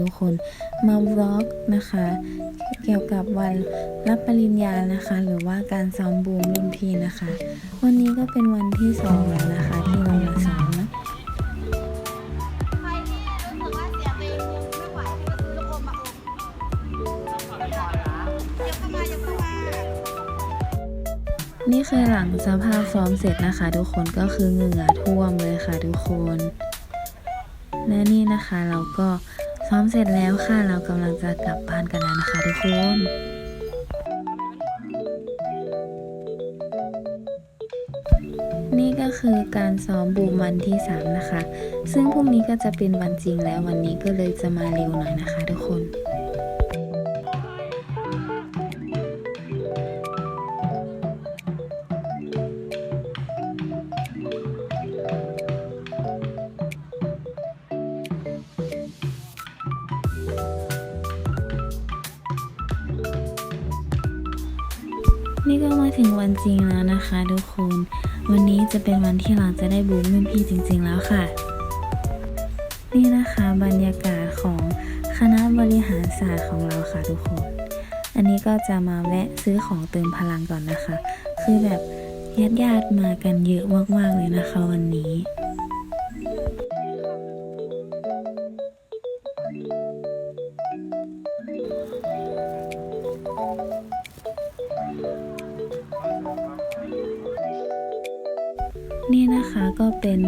ทุกคนมาบล็อกนะคะ เกี่ยวกับวันรับปริญญานะคะ หรือว่าการซ้อมบูมรุ่นพี่นะคะ วันนี้ก็เป็นวันที่สองแล้วนะคะ ที่เรามาซ้อมนะนี่คือหลังสภาพซ้อมเสร็จนะคะ ทุกคนก็คือเหงื่อท่วมเลยค่ะทุกคน และนี่นะคะเราก็ซ้อมเสร็จแล้วค่ะ เรากำลังจะกลับบ้านกันแล้วนะคะทุกคนนี่ก็คือการซ้อมบูมวันที่ 3 นะคะ ซึ่งพรุ่งนี้ก็จะเป็นวันจริงแล้ววันนี้ก็เลยจะมาเร็วหน่อยนะคะทุกคน นี่ก็มาถึงวันจริงแล้วนะคะทุกคน วันนี้จะเป็นวันที่เราจะได้บูมรุ่นพี่จริง ๆ แล้วค่ะ นี่นะคะบรรยากาศของคณะบริหารศาสตร์ของเราค่ะทุกคน อันนี้ก็จะมาแวะซื้อของเติมพลังก่อนนะคะ คือแบบญาติญาติๆมากันเยอะมากๆเลยนะคะวันนี้ นี่นะคะก็เป็น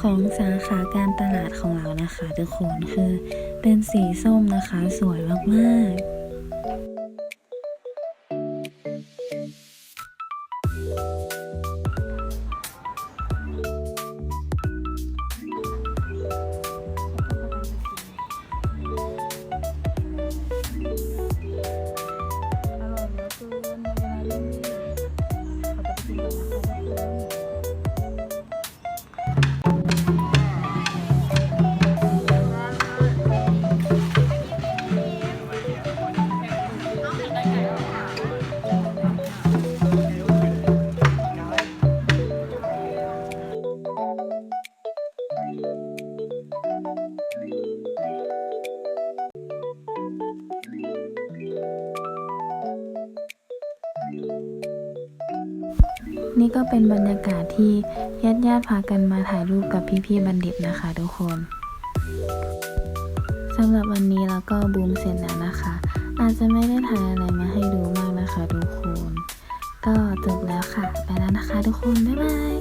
ของสาขาการตลาดของเรานะคะทุกคนคือเป็นสีส้มนะคะสวยมากๆ นี่ก็เป็นบรรยากาศที่ญาติญาติๆพากันมาถ่ายรูปกับพี่ๆบัณฑิตนะคะทุกคนสำหรับวันนี้แล้วก็บูมเสร็จแล้วนะคะ อาจจะไม่ได้ถ่ายอะไรมาให้ดูมากนะคะทุกคน ก็จบแล้วค่ะ ไปแล้วนะคะทุกคน บ๊ายบาย